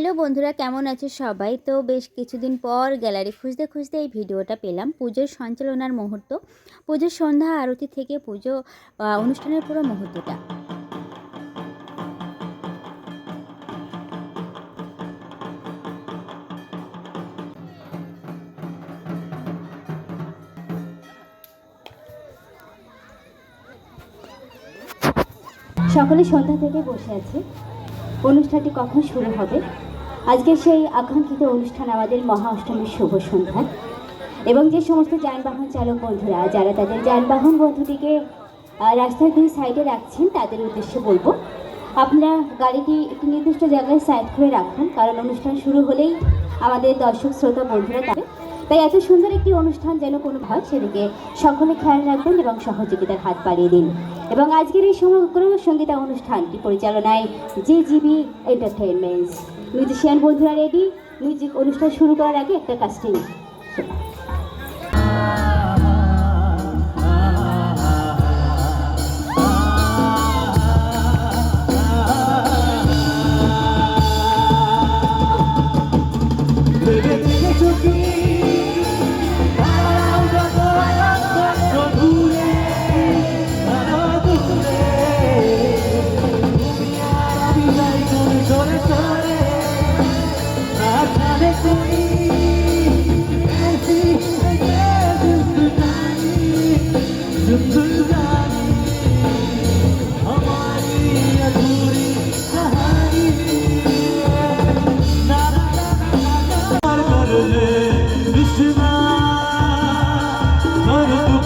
Hello বন্ধুরা, কেমন আছে সবাই? তো বেশ কিছুদিন পর গ্যালারি খুঁজতে খুঁজতে এই ভিডিওটা পেলাম, পুজোর সঞ্চালনার মুহূর্ত। পুজোর সন্ধ্যা আরতি থেকে পুজো অনুষ্ঠানের পুরো মুহূর্তটা। সকলে সন্ধ্যা থেকে বসে আছে। অনুষ্ঠানটি কখন শুরু হবে? আজকে সেই আকাঙ্ক্ষিত অনুষ্ঠান আমাদের মহা অষ্টমীর শুভ সন্ধ্যা। এবং যে সমস্ত যানবাহন চালক বন্ধুরা, যারা তাদের যানবাহন বন্ধুটিকে রাস্তার দুই সাইডে রাখছেন, তাদের উদ্দেশ্যে বলব, আপনারা গাড়িটি একটি নির্দিষ্ট জায়গায় সাইড করে রাখুন, কারণ অনুষ্ঠান শুরু হলেই আমাদের দর্শক, শ্রোতা, বন্ধুরা তাবে তাই এত সুন্দর একটি অনুষ্ঠান যেন কোনো হয় সেদিকে সকলে খেয়াল রাখবেন এবং সহযোগিতার হাত বাড়িয়ে দিন। এবং আজকের এই সমগ্র সঙ্গীতা অনুষ্ঠানটি পরিচালনায় জি জিবি এন্টারটেনমেন্টস মিউজিশিয়ান বন্ধুরা রেডি? মিউজিক অনুষ্ঠান শুরু করার আগে একটা কাস্টিং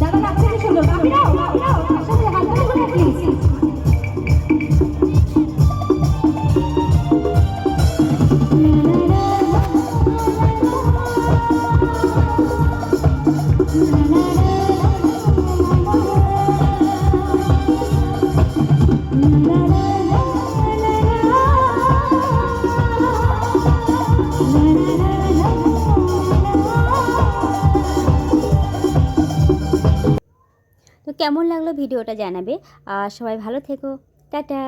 দাদা নাচছে কি সুন্দর বাপিরাও বাপিরাও সাথে হাত ধরে ঘুরে প্লিজ তো কেমন লাগল ভিডিওটা জানাবে। আর সবাই ভালো থেকো। টাটা।